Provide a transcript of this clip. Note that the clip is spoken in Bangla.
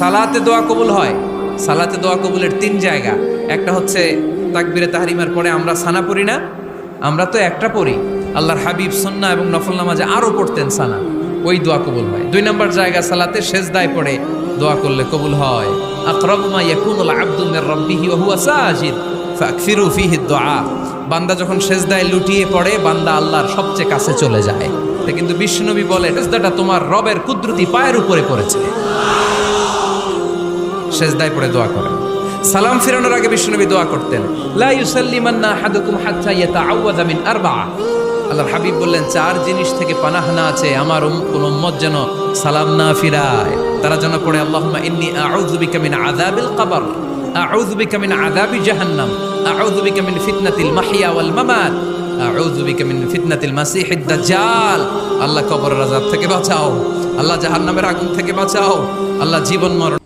সালাতে দোয়া কবুল হয়। সালাতে দোয়া কবুলের তিন জায়গা। একটা হচ্ছে তাকবিরে তাহারিমার পরে আমরা সানা পড়ি না, আমরা তো একটা পড়ি। আল্লাহর হাবিব সন্না এবং নফল নামাজে আরও পড়তেন সানা, ওই দোয়া কবুল হয়। দুই নম্বর জায়গা সালাতে সেজদায় পড়ে, দোয়া করলে কবুল হয়। আকরাবুমা ইয়াকুনুল আব্দু মির রাব্বিহি ওয়া হুয়া সাজিদ, ফাকফিরু ফিহি দুআ বান্দা যখন সেজদায় লুটিয়ে পড়ে, বান্দা আল্লাহর সবচেয়ে কাছে চলে যায়। কিন্তু বিশ্বনবী বলে, সেজদাটা তোমার রবের কুদরতি পায়ের উপরে পড়েছে। সেজদায় পড়ে দোয়া করেন। সালাম ফিরানোর আগে বিশ্বনবী দোয়া করতেন, লা ইউসাল্লিমান্না মিন আরবা'a আল্লাহর হাবিব বললেন, চার জিনিস থেকে পানাহ না আছে আমার কোন উম্মত যেন সালাম না ফিরায়। তারা যেন পড়ে, আল্লাহুম্মা ইন্নী কবর। আউযু জাহান্নাম। ফিতনাতিল মাহইয়া ওয়াল মামাত। ফিতনাতিল মাসিহিদ দাজ্জাল। আল্লাহ থেকে বাঁচাও। আল্লাহ জাহান্নামের আগুন থেকে বাঁচাও। আল্লাহ জীবন মরণ